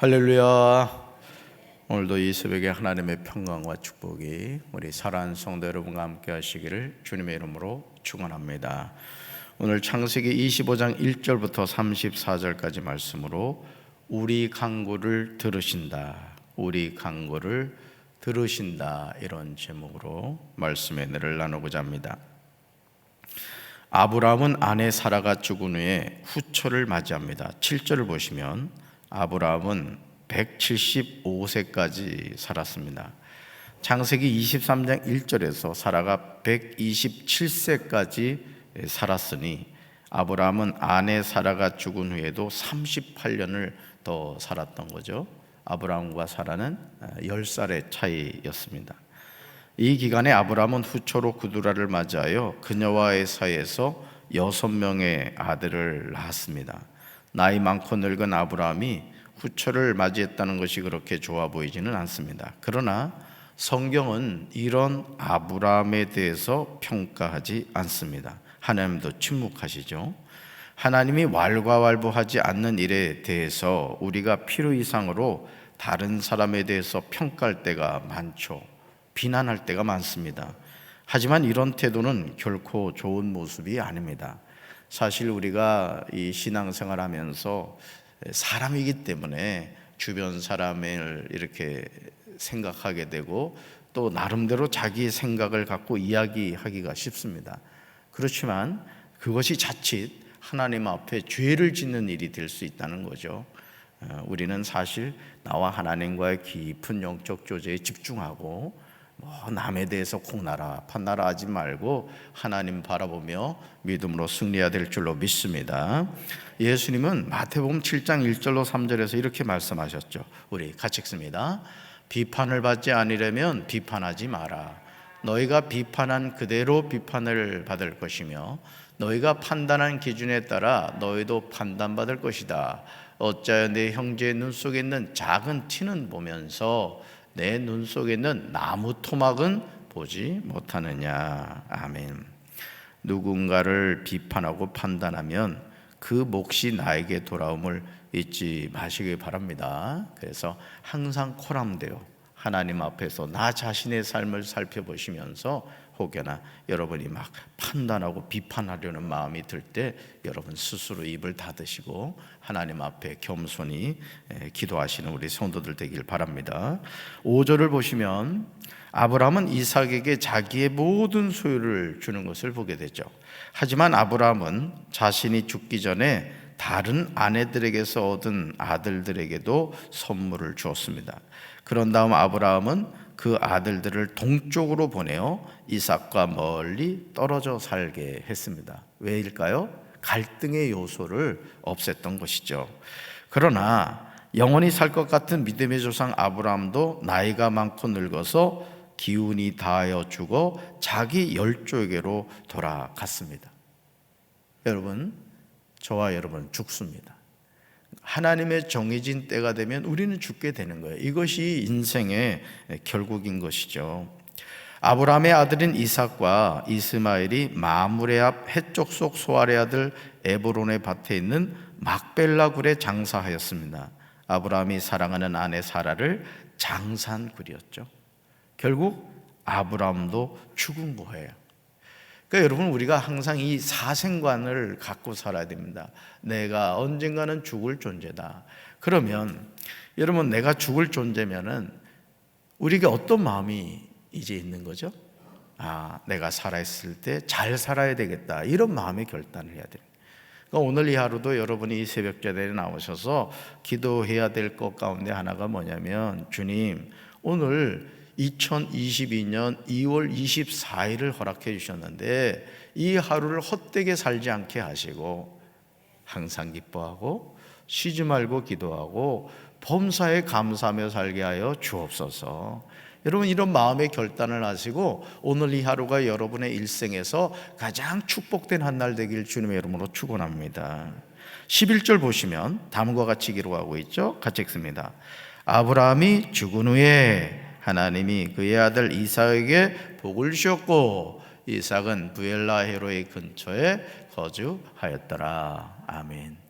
할렐루야. 오늘도 이 새벽에 하나님의 평강과 축복이 우리 사랑하는 성도 여러분과 함께 하시기를 주님의 이름으로 축원합니다. 오늘 창세기 25장 1절부터 34절까지 말씀으로 우리 강구를 들으신다. 우리 강구를 들으신다. 이런 제목으로 말씀의 은혜를 나누고자 합니다. 아브라함은 아내 사라가 죽은 후에 후처를 맞이합니다. 7절을 보시면 아브라함은 175세까지 살았습니다. 창세기 23장 1절에서 사라가 127세까지 살았으니 아브라함은 아내 사라가 죽은 후에도 38년을 더 살았던 거죠. 아브라함과 사라는 10살의 차이였습니다. 이 기간에 아브라함은 후초로 구두라를 맞이하여 그녀와의 사이에서 여섯 명의 아들을 낳았습니다. 나이 많고 늙은 아브라함이 후처를 맞이했다는 것이 그렇게 좋아 보이지는 않습니다. 그러나 성경은 이런 아브라함에 대해서 평가하지 않습니다. 하나님도 침묵하시죠. 하나님이 왈가왈부하지 않는 일에 대해서 우리가 필요 이상으로 다른 사람에 대해서 평가할 때가 많죠. 비난할 때가 많습니다. 하지만 이런 태도는 결코 좋은 모습이 아닙니다. 사실 우리가 이 신앙생활 하면서 사람이기 때문에 주변 사람을 이렇게 생각하게 되고 또 나름대로 자기의 생각을 갖고 이야기하기가 쉽습니다. 그렇지만 그것이 자칫 하나님 앞에 죄를 짓는 일이 될 수 있다는 거죠. 어, 우리는 사실 나와 하나님과의 깊은 영적 교제에 집중하고 뭐 남에 대해서 콩나라 판나라 하지 말고 하나님 바라보며 믿음으로 승리해야 될 줄로 믿습니다. 예수님은 마태복음 7장 1절로 3절에서 이렇게 말씀하셨죠. 우리 같이 읽습니다. 비판을 받지 아니려면 비판하지 마라. 너희가 비판한 그대로 비판을 받을 것이며 너희가 판단한 기준에 따라 너희도 판단받을 것이다. 어찌하여 내 형제의 눈 속에 있는 작은 티는 보면서 내 눈 속에 있는 나무 토막은 보지 못하느냐. 아멘. 누군가를 비판하고 판단하면 그 몫이 나에게 돌아옴을 잊지 마시기 바랍니다. 그래서 항상 코람되어 하나님 앞에서 나 자신의 삶을 살펴보시면서 혹여나 여러분이 막 판단하고 비판하려는 마음이 들 때 여러분 스스로 입을 닫으시고 하나님 앞에 겸손히 기도하시는 우리 성도들 되길 바랍니다. 5절을 보시면 아브라함은 이삭에게 자기의 모든 소유를 주는 것을 보게 되죠. 하지만 아브라함은 자신이 죽기 전에 다른 아내들에게서 얻은 아들들에게도 선물을 주었습니다. 그런 다음 아브라함은 그 아들들을 동쪽으로 보내어 이삭과 멀리 떨어져 살게 했습니다. 왜일까요? 갈등의 요소를 없앴던 것이죠. 그러나 영원히 살 것 같은 믿음의 조상 아브라함도 나이가 많고 늙어서 기운이 다하여 죽어 자기 열조에게로 돌아갔습니다. 여러분, 저와 여러분 죽습니다. 하나님의 정해진 때가 되면 우리는 죽게 되는 거예요. 이것이 인생의 결국인 것이죠. 아브라함의 아들인 이삭과 이스마엘이 마물의 앞 해쪽 속 소알의 아들 에브론의 밭에 있는 막벨라 굴에 장사하였습니다. 아브라함이 사랑하는 아내 사라를 장산굴이었죠. 결국 아브라함도 죽은 거예요. 그러니까 여러분 우리가 항상 이 사생관을 갖고 살아야 됩니다. 내가 언젠가는 죽을 존재다. 그러면 여러분 내가 죽을 존재면은 우리에게 어떤 마음이 이제 있는 거죠? 아, 내가 살아있을 때 잘 살아야 되겠다. 이런 마음의 결단을 해야 됩니다. 그러니까 오늘 이 하루도 여러분이 이 새벽 자리에 나오셔서 기도해야 될 것 가운데 하나가 뭐냐면 주님 오늘 2022년 2월 24일을 허락해 주셨는데 이 하루를 헛되게 살지 않게 하시고 항상 기뻐하고 쉬지 말고 기도하고 범사에 감사하며 살게 하여 주옵소서. 여러분 이런 마음의 결단을 하시고 오늘 이 하루가 여러분의 일생에서 가장 축복된 한 날 되길 주님의 이름으로 축원합니다. 11절 보시면 다음과 같이 기록하고 있죠. 같이 읽습니다. 아브라함이 죽은 후에 하나님이 그의 아들 이삭에게 복을 주셨고 이삭은 부엘라 헤로의 근처에 거주하였더라. 아멘.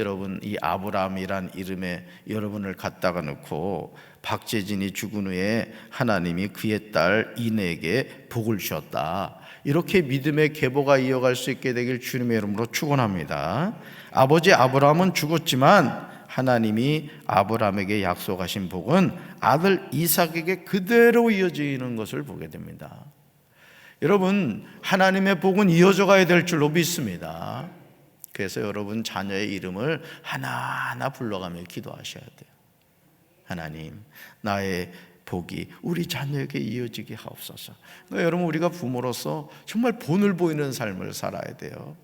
여러분 이 아브라함이란 이름에 여러분을 갖다가 놓고 박재진이 죽은 후에 하나님이 그의 딸 이내에게 복을 주었다. 이렇게 믿음의 계보가 이어갈 수 있게 되길 주님의 이름으로 축원합니다. 아버지 아브라함은 죽었지만 하나님이 아브라함에게 약속하신 복은 아들 이삭에게 그대로 이어지는 것을 보게 됩니다. 여러분 하나님의 복은 이어져 가야 될 줄로 믿습니다. 그래서 여러분 자녀의 이름을 하나하나 불러가며 기도하셔야 돼요. 하나님, 나의 복이 우리 자녀에게 이어지게 하옵소서. 그러니까 여러분 우리가 부모로서 정말 본을 보이는 삶을 살아야 돼요.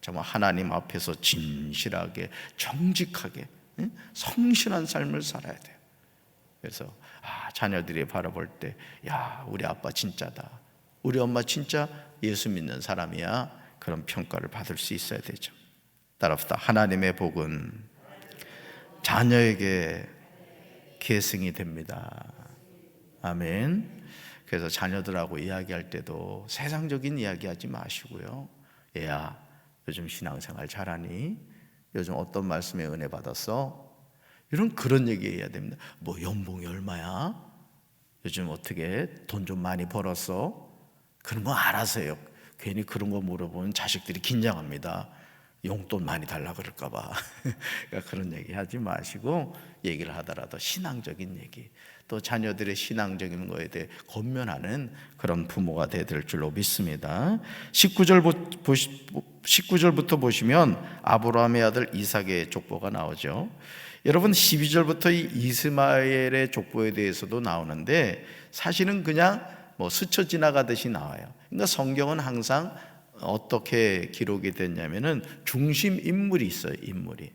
정말 하나님 앞에서 진실하게 정직하게 응? 성실한 삶을 살아야 돼요. 그래서 아, 자녀들이 바라볼 때, 야 우리 아빠 진짜다. 우리 엄마 진짜 예수 믿는 사람이야. 그런 평가를 받을 수 있어야 되죠. 따라합시다. 하나님의 복은 자녀에게 계승이 됩니다. 아멘. 그래서 자녀들하고 이야기할 때도 세상적인 이야기 하지 마시고요. 얘야, 요즘 신앙생활 잘하니? 요즘 어떤 말씀에 은혜 받았어? 이런 그런 얘기 해야 됩니다. 뭐 연봉이 얼마야? 요즘 어떻게 돈 좀 많이 벌었어? 그런 거 알아서 해요. 괜히 그런 거 물어보면 자식들이 긴장합니다. 용돈 많이 달라 그럴까봐. 그러니까 그런 얘기 하지 마시고 얘기를 하더라도 신앙적인 얘기, 또 자녀들의 신앙적인 거에 대해 권면하는 그런 부모가 되야 될 줄로 믿습니다. 19절 19절부터 보시면 아브라함의 아들 이삭의 족보가 나오죠. 여러분 12절부터 이 이스마엘의 족보에 대해서도 나오는데 사실은 그냥 뭐 스쳐 지나가듯이 나와요. 그러니까 성경은 항상 어떻게 기록이 됐냐면은 중심 인물이 있어요, 인물이.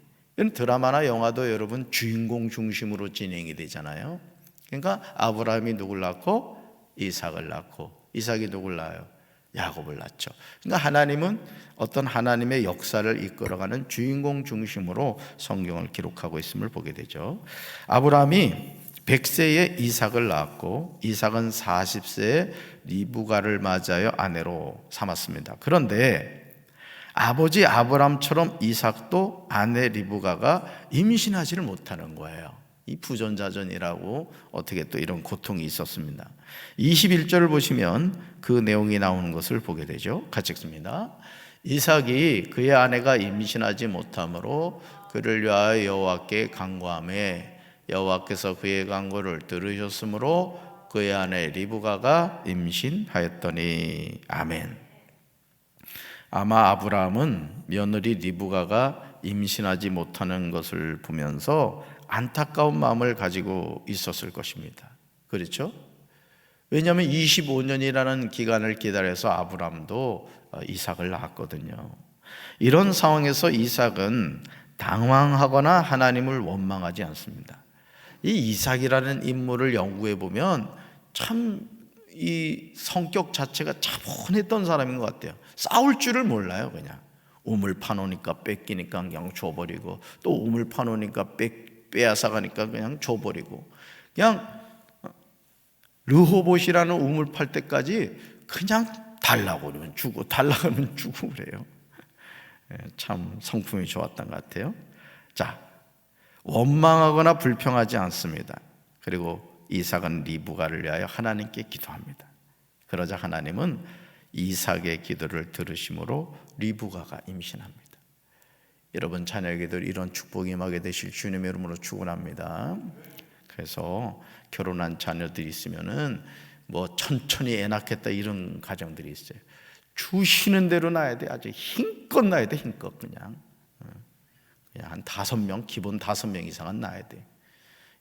드라마나 영화도 여러분 주인공 중심으로 진행이 되잖아요. 그러니까 아브라함이 누굴 낳고 이삭을 낳고 이삭이 누굴 낳아요? 야곱을 낳죠. 그러니까 하나님은 어떤 하나님의 역사를 이끌어가는 주인공 중심으로 성경을 기록하고 있음을 보게 되죠. 아브라함이 100세에 이삭을 낳았고 이삭은 40세에 리브가를 맞아요 아내로 삼았습니다. 그런데 아버지 아브람처럼 이삭도 아내 리브가가 임신하지를 못하는 거예요. 이 부전자전이라고 어떻게 또 이런 고통이 있었습니다. 21절을 보시면 그 내용이 나오는 것을 보게 되죠. 같이 읽습니다. 이삭이 그의 아내가 임신하지 못하므로 그를 위하여 여호와께 간구하며 여호와께서 그의 간구를 들으셨으므로 그의 아내 리브가가 임신하였더니 아멘. 아마 아브라함은 며느리 리브가가 임신하지 못하는 것을 보면서 안타까운 마음을 가지고 있었을 것입니다. 그렇죠? 왜냐하면 25년이라는 기간을 기다려서 아브라함도 이삭을 낳았거든요. 이런 상황에서 이삭은 당황하거나 하나님을 원망하지 않습니다. 이 이삭이라는 인물을 연구해 보면 참 이 성격 자체가 차분했던 사람인 것 같아요. 싸울 줄을 몰라요, 그냥. 우물 파놓으니까 뺏기니까 그냥 줘버리고 또 우물 파놓으니까 뺏, 빼앗아 가니까 그냥 줘버리고 그냥 르호봇이라는 우물 팔 때까지 그냥 달라고 그러면 주고 달라고 그러면 주고 그래요. 예, 참 성품이 좋았던 것 같아요. 자, 원망하거나 불평하지 않습니다. 그리고 이삭은 리브가를 위하여 하나님께 기도합니다. 그러자 하나님은 이삭의 기도를 들으심으로 리브가가 임신합니다. 여러분 자녀에게도 이런 축복이 임하게 되실 주님의 이름으로 축원합니다. 그래서 결혼한 자녀들이 있으면은 뭐 천천히 애 낳겠다 이런 가정들이 있어요. 주시는 대로 낳아야 돼. 아주 힘껏 낳아야 돼. 힘껏 그냥. 그냥 한 다섯 명, 기본 다섯 명 이상은 낳아야 돼.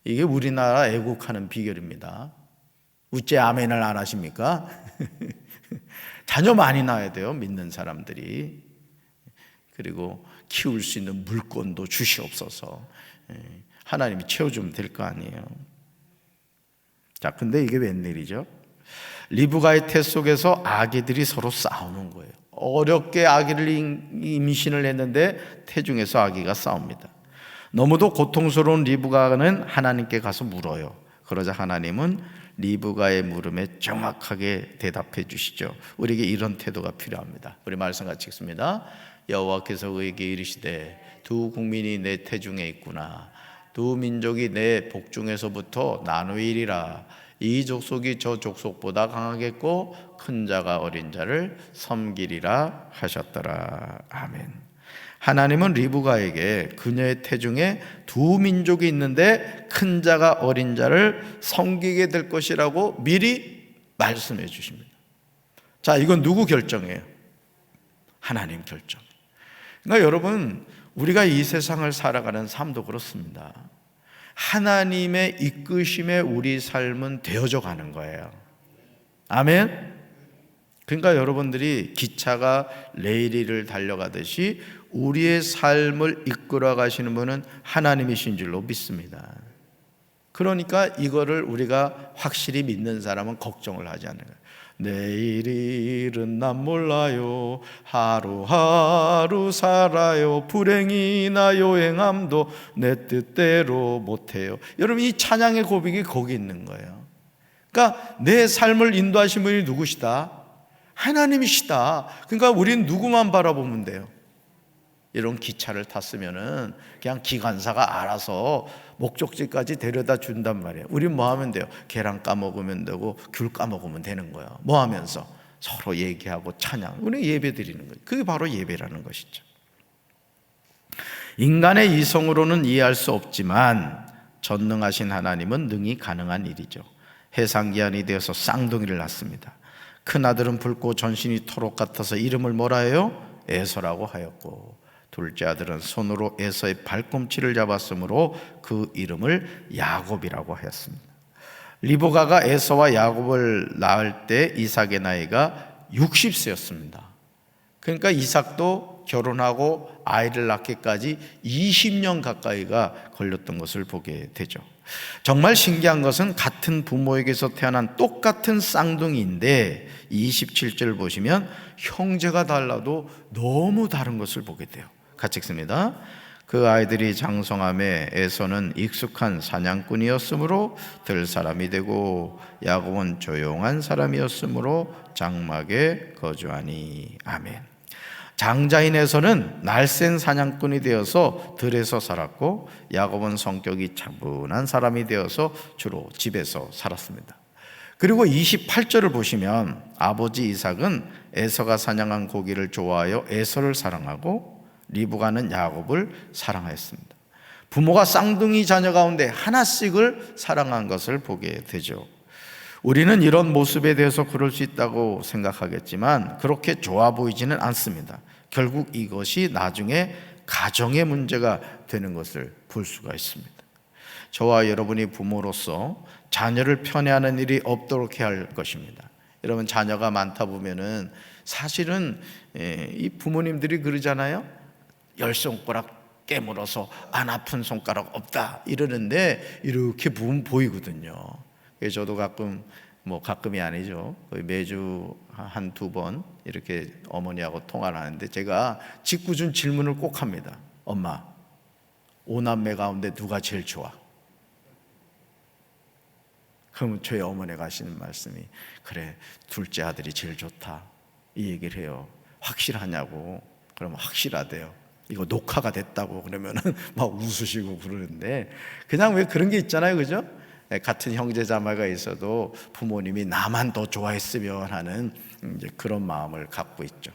이게 우리나라 애국하는 비결입니다. 우째 아멘을 안 하십니까? 자녀 많이 낳아야 돼요. 믿는 사람들이. 그리고 키울 수 있는 물건도 주시옵소서. 예, 하나님이 채워주면 될 거 아니에요. 자, 근데 이게 웬일이죠? 리브가의 태 속에서 아기들이 서로 싸우는 거예요. 어렵게 아기를 임신을 했는데 태중에서 아기가 싸웁니다. 너무도 고통스러운 리브가는 하나님께 가서 물어요. 그러자 하나님은 리브가의 물음에 정확하게 대답해 주시죠. 우리에게 이런 태도가 필요합니다. 우리 말씀 같이 읽습니다. 여호와께서 그에게 이르시되 두 국민이 내 태중에 있구나. 두 민족이 내 복중에서부터 나누이리라. 이 족속이 저 족속보다 강하겠고 큰 자가 어린 자를 섬기리라 하셨더라. 아멘. 하나님은 리브가에게 그녀의 태중에 두 민족이 있는데 큰 자가 어린 자를 섬기게 될 것이라고 미리 말씀해 주십니다. 자, 이건 누구 결정이에요? 하나님 결정. 그러니까 여러분, 우리가 이 세상을 살아가는 삶도 그렇습니다. 하나님의 이끄심에 우리 삶은 되어져 가는 거예요. 아멘. 그러니까 여러분들이 기차가 레일을 달려가듯이 우리의 삶을 이끌어 가시는 분은 하나님이신 줄로 믿습니다. 그러니까 이거를 우리가 확실히 믿는 사람은 걱정을 하지 않는 거예요. 내일 일은 난 몰라요. 하루하루 살아요. 불행이나 요행함도 내 뜻대로 못해요. 여러분 이 찬양의 고백이 거기 있는 거예요. 그러니까 내 삶을 인도하신 분이 누구시다? 하나님이시다. 그러니까 우린 누구만 바라보면 돼요. 이런 기차를 탔으면은 그냥 기관사가 알아서 목적지까지 데려다 준단 말이에요. 우린 뭐 하면 돼요? 계란 까먹으면 되고 귤 까먹으면 되는 거예요. 뭐 하면서 서로 얘기하고 찬양. 우리 예배 드리는 거예요. 그게 바로 예배라는 것이죠. 인간의 이성으로는 이해할 수 없지만 전능하신 하나님은 능히 가능한 일이죠. 해상기한이 되어서 쌍둥이를 낳습니다. 큰 아들은 붉고 전신이 토록 같아서 이름을 뭐라 해요? 에서라고 하였고 둘째 아들은 손으로 에서의 발꿈치를 잡았으므로 그 이름을 야곱이라고 하였습니다. 리보가가 에서와 야곱을 낳을 때 이삭의 나이가 60세였습니다. 그러니까 이삭도 결혼하고 아이를 낳기까지 20년 가까이가 걸렸던 것을 보게 되죠. 정말 신기한 것은 같은 부모에게서 태어난 똑같은 쌍둥이인데 27절 보시면 형제가 달라도 너무 다른 것을 보게 돼요. 같이 읽습니다. 그 아이들이 장성함에 에서는 익숙한 사냥꾼이었으므로 들 사람이 되고 야곱은 조용한 사람이었으므로 장막에 거주하니 아멘. 장자인에서는 날쌘 사냥꾼이 되어서 들에서 살았고 야곱은 성격이 차분한 사람이 되어서 주로 집에서 살았습니다. 그리고 28절을 보시면 아버지 이삭은 에서가 사냥한 고기를 좋아하여 에서를 사랑하고 리브가는 야곱을 사랑하였습니다. 부모가 쌍둥이 자녀 가운데 하나씩을 사랑한 것을 보게 되죠. 우리는 이런 모습에 대해서 그럴 수 있다고 생각하겠지만 그렇게 좋아 보이지는 않습니다. 결국 이것이 나중에 가정의 문제가 되는 것을 볼 수가 있습니다. 저와 여러분이 부모로서 자녀를 편애하는 일이 없도록 해야 할 것입니다. 여러분 자녀가 많다 보면은 사실은 예, 이 부모님들이 그러잖아요. 열 손가락 깨물어서 안 아픈 손가락 없다 이러는데 이렇게 보면 보이거든요. 그래서 저도 가끔 뭐 가끔이 아니죠. 거의 매주 한 두 번 이렇게 어머니하고 통화를 하는데 제가 직구준 질문을 꼭 합니다. 엄마, 오남매 가운데 누가 제일 좋아? 그러면 저희 어머니가 하시는 말씀이 그래 둘째 아들이 제일 좋다 이 얘기를 해요. 확실하냐고 그러면 확실하대요. 이거 녹화가 됐다고 그러면은 막 웃으시고 그러는데 그냥 왜 그런 게 있잖아요, 그죠? 예, 같은 형제 자매가 있어도 부모님이 나만 더 좋아했으면 하는 그런 마음을 갖고 있죠.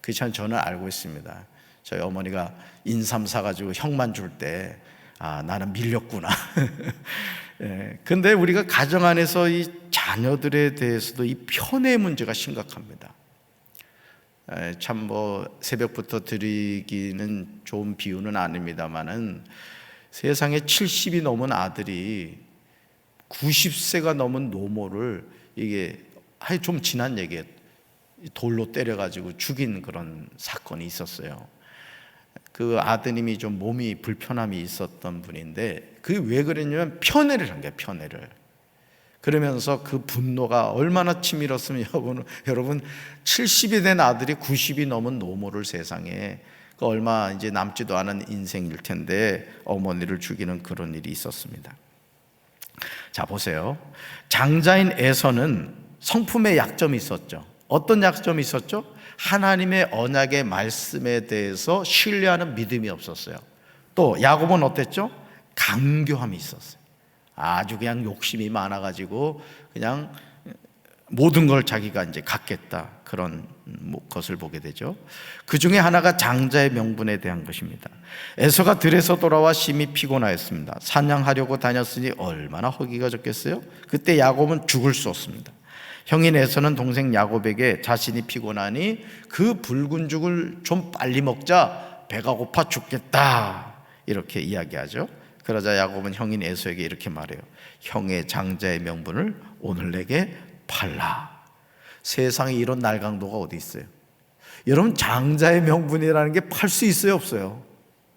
그참 저는 알고 있습니다. 저희 어머니가 인삼 사가지고 형만 줄 때, 아, 나는 밀렸구나. 예, 근데 우리가 가정 안에서 이 자녀들에 대해서도 이 편의 문제가 심각합니다. 참 뭐 새벽부터 드리기는 좋은 비유는 아닙니다만은 세상에 70이 넘은 아들이 90세가 넘은 노모를 이게 아예 좀 지난 얘기에 돌로 때려가지고 죽인 그런 사건이 있었어요. 그 아드님이 좀 몸이 불편함이 있었던 분인데 그게 왜 그랬냐면 편애를 한 거예요, 편애를. 그러면서 그 분노가 얼마나 치밀었으면 여러분, 여러분 70이 된 아들이 90이 넘은 노모를 세상에 그 얼마 이제 남지도 않은 인생일 텐데 어머니를 죽이는 그런 일이 있었습니다. 자 보세요. 장자인 에서는 성품의 약점이 있었죠. 어떤 약점이 있었죠? 하나님의 언약의 말씀에 대해서 신뢰하는 믿음이 없었어요. 또 야곱은 어땠죠? 강교함이 있었어요. 아주 그냥 욕심이 많아가지고 그냥 모든 걸 자기가 이제 갖겠다 그런 뭐 것을 보게 되죠. 그 중에 하나가 장자의 명분에 대한 것입니다. 에서가 들에서 돌아와 심히 피곤하였습니다. 사냥하려고 다녔으니 얼마나 허기가 졌겠어요? 그때 야곱은 죽을 수 없습니다. 형인 에서는 동생 야곱에게 자신이 피곤하니 그 붉은 죽을 좀 빨리 먹자 배가 고파 죽겠다 이렇게 이야기하죠. 그러자 야곱은 형인 에서에게 이렇게 말해요. 형의 장자의 명분을 오늘 내게 팔라. 세상에 이런 날강도가 어디 있어요? 여러분 장자의 명분이라는 게 팔 수 있어요, 없어요?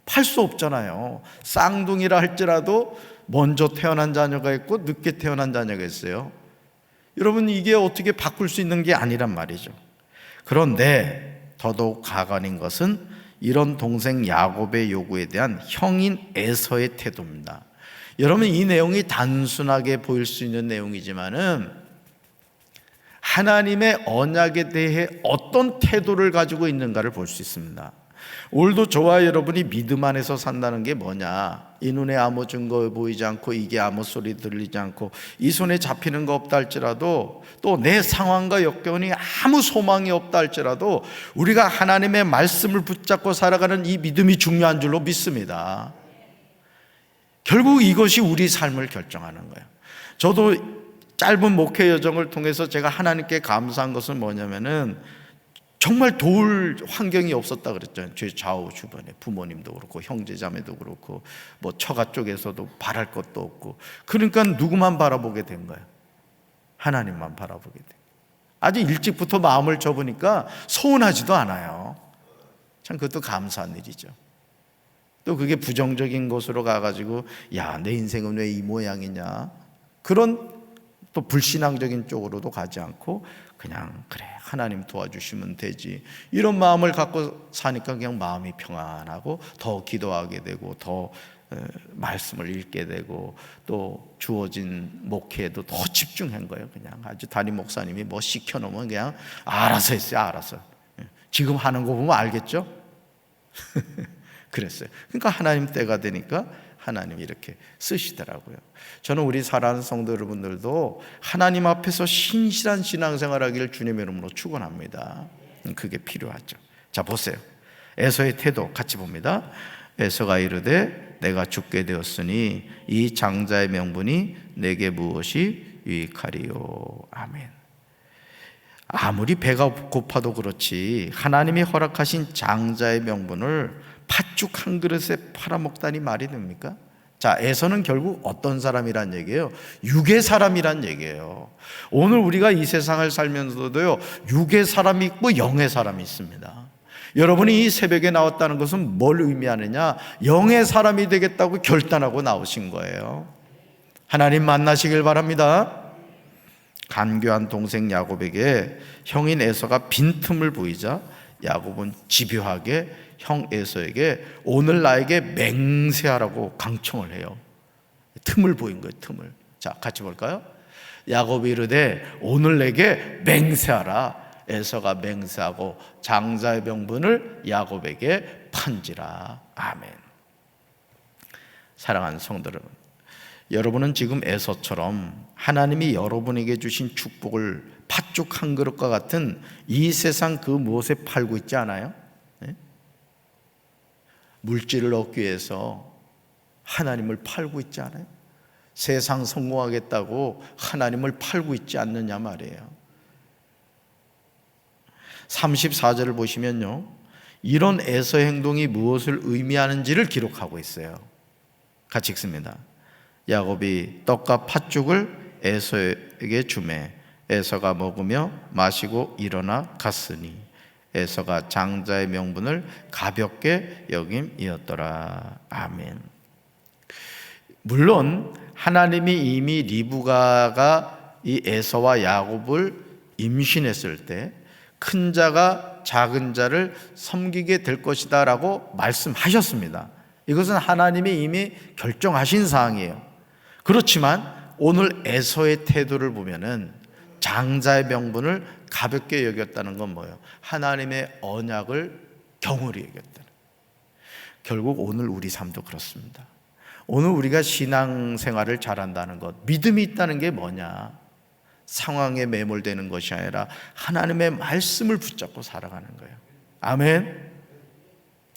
팔 수 없잖아요. 쌍둥이라 할지라도 먼저 태어난 자녀가 있고 늦게 태어난 자녀가 있어요. 여러분 이게 어떻게 바꿀 수 있는 게 아니란 말이죠. 그런데 더더욱 가관인 것은 이런 동생 야곱의 요구에 대한 형인 에서의 태도입니다. 여러분 이 내용이 단순하게 보일 수 있는 내용이지만은 하나님의 언약에 대해 어떤 태도를 가지고 있는가를 볼 수 있습니다. 오늘도 저와 여러분이 믿음 안에서 산다는 게 뭐냐? 이 눈에 아무 증거 보이지 않고 이게 아무 소리 들리지 않고 이 손에 잡히는 거 없다 할지라도 또 내 상황과 역경이 아무 소망이 없다 할지라도 우리가 하나님의 말씀을 붙잡고 살아가는 이 믿음이 중요한 줄로 믿습니다. 결국 이것이 우리 삶을 결정하는 거예요. 저도 짧은 목회 여정을 통해서 제가 하나님께 감사한 것은 뭐냐면은 정말 도울 환경이 없었다 그랬잖아요. 제 좌우 주변에 부모님도 그렇고 형제자매도 그렇고 뭐 처가 쪽에서도 바랄 것도 없고 그러니까 누구만 바라보게 된 거예요. 하나님만 바라보게 돼. 아주 일찍부터 마음을 접으니까 서운하지도 않아요. 참 그것도 감사한 일이죠. 또 그게 부정적인 곳으로 가가지고 야 내 인생은 왜 이 모양이냐 그런 또 불신앙적인 쪽으로도 가지 않고 그냥 그래 하나님 도와주시면 되지. 이런 마음을 갖고 사니까 그냥 마음이 평안하고 더 기도하게 되고 더 어, 말씀을 읽게 되고 또 주어진 목회에도 더 집중한 거예요 그냥. 아주 담임 목사님이 뭐 시켜놓으면 그냥 알아서 했어요 알아서. 예. 지금 하는 거 보면 알겠죠? 그랬어요. 그러니까 하나님 때가 되니까 하나님이 이렇게 쓰시더라고요. 저는 우리 사랑하는 성도 여러분들도 하나님 앞에서 신실한 신앙생활 하기를 주님의 이름으로 축원합니다. 그게 필요하죠. 자, 보세요. 에서의 태도 같이 봅니다. 에서가 이르되 내가 죽게 되었으니 이 장자의 명분이 내게 무엇이 유익하리요. 아멘. 아무리 배가 고파도 그렇지 하나님이 허락하신 장자의 명분을 팥죽 한 그릇에 팔아먹다니 말이 됩니까? 자, 에서는 결국 어떤 사람이란 얘기예요? 육의 사람이란 얘기예요. 오늘 우리가 이 세상을 살면서도요, 육의 사람이 있고 영의 사람이 있습니다. 여러분이 이 새벽에 나왔다는 것은 뭘 의미하느냐? 영의 사람이 되겠다고 결단하고 나오신 거예요. 하나님 만나시길 바랍니다. 간교한 동생 야곱에게 형인 에서가 빈틈을 보이자 야곱은 집요하게 형 에서에게 오늘 나에게 맹세하라고 강청을 해요. 틈을 보인 거예요, 틈을. 자, 같이 볼까요? 야곱이 이르되 오늘 내게 맹세하라. 에서가 맹세하고 장자의 병분을 야곱에게 판지라. 아멘. 사랑하는 성도 여러분. 여러분은 지금 에서처럼 하나님이 여러분에게 주신 축복을 팥죽 한 그릇과 같은 이 세상 그 무엇에 팔고 있지 않아요? 네? 물질을 얻기 위해서 하나님을 팔고 있지 않아요? 세상 성공하겠다고 하나님을 팔고 있지 않느냐 말이에요. 34절을 보시면요. 이런 에서 행동이 무엇을 의미하는지를 기록하고 있어요. 같이 읽습니다. 야곱이 떡과 팥죽을 에서에게 주매 에서가 먹으며 마시고 일어나 갔으니 에서가 장자의 명분을 가볍게 여김이었더라. 아멘. 물론 하나님이 이미 리브가가 이 에서와 야곱을 임신했을 때 큰 자가 작은 자를 섬기게 될 것이다라고 말씀하셨습니다. 이것은 하나님이 이미 결정하신 사항이에요. 그렇지만 오늘 에서의 태도를 보면은 장자의 명분을 가볍게 여겼다는 건 뭐예요? 하나님의 언약을 경홀히 여겼다는. 결국 오늘 우리 삶도 그렇습니다. 오늘 우리가 신앙생활을 잘한다는 것, 믿음이 있다는 게 뭐냐? 상황에 매몰되는 것이 아니라 하나님의 말씀을 붙잡고 살아가는 거예요. 아멘.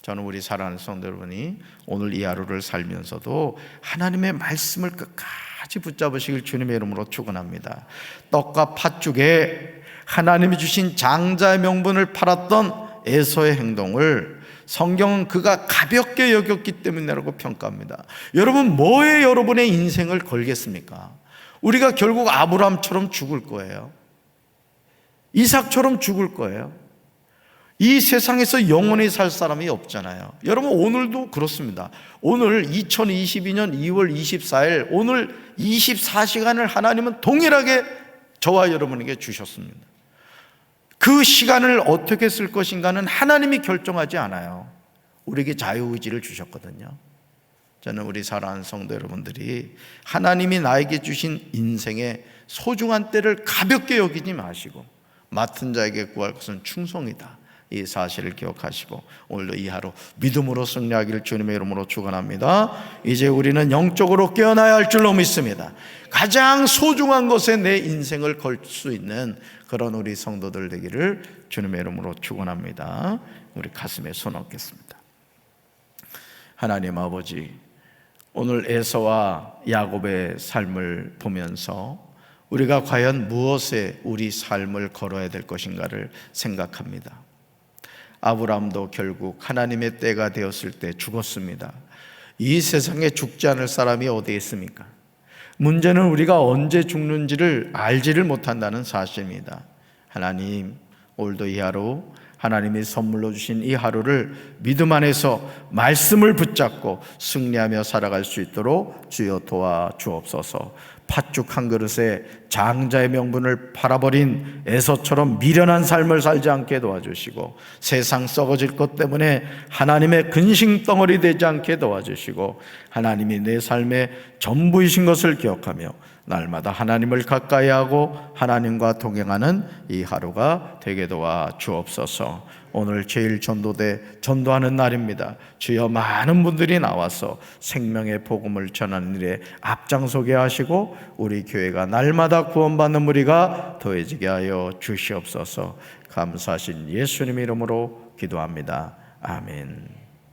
저는 우리 사랑하는 성도 여러분이 오늘 이 하루를 살면서도 하나님의 말씀을 끝까지 붙잡으시길 주님의 이름으로 축원합니다. 떡과 팥죽에 하나님이 주신 장자의 명분을 팔았던 에서의 행동을 성경은 그가 가볍게 여겼기 때문이라고 평가합니다. 여러분 뭐에 여러분의 인생을 걸겠습니까? 우리가 결국 아브라함처럼 죽을 거예요. 이삭처럼 죽을 거예요. 이 세상에서 영원히 살 사람이 없잖아요. 여러분 오늘도 그렇습니다. 오늘 2022년 2월 24일 오늘 24시간을 하나님은 동일하게 저와 여러분에게 주셨습니다. 그 시간을 어떻게 쓸 것인가는 하나님이 결정하지 않아요. 우리에게 자유의지를 주셨거든요. 저는 우리 사랑하는 성도 여러분들이 하나님이 나에게 주신 인생의 소중한 때를 가볍게 여기지 마시고 맡은 자에게 구할 것은 충성이다. 이 사실을 기억하시고 오늘도 이 하루 믿음으로 승리하기를 주님의 이름으로 축원합니다. 이제 우리는 영적으로 깨어나야 할 줄로 믿습니다. 가장 소중한 것에 내 인생을 걸 수 있는 그런 우리 성도들 되기를 주님의 이름으로 축원합니다. 우리 가슴에 손 얹겠습니다. 하나님 아버지 오늘 에서와 야곱의 삶을 보면서 우리가 과연 무엇에 우리 삶을 걸어야 될 것인가를 생각합니다. 아브라함도 결국 하나님의 때가 되었을 때 죽었습니다. 이 세상에 죽지 않을 사람이 어디 있습니까? 문제는 우리가 언제 죽는지를 알지를 못한다는 사실입니다. 하나님, 오늘도 이 하루 하나님이 선물로 주신 이 하루를 믿음 안에서 말씀을 붙잡고 승리하며 살아갈 수 있도록 주여 도와 주옵소서. 팥죽 한 그릇에 장자의 명분을 팔아버린 에서처럼 미련한 삶을 살지 않게 도와주시고 세상 썩어질 것 때문에 하나님의 근심 덩어리 되지 않게 도와주시고 하나님이 내 삶의 전부이신 것을 기억하며 날마다 하나님을 가까이 하고 하나님과 동행하는 이 하루가 되게 도와 주옵소서. 오늘 제일 전도대 전도하는 날입니다. 주여 많은 분들이 나와서 생명의 복음을 전하는 일에 앞장서게 하시고 우리 교회가 날마다 구원받는 무리가 더해지게 하여 주시옵소서. 감사하신 예수님 이름으로 기도합니다. 아멘.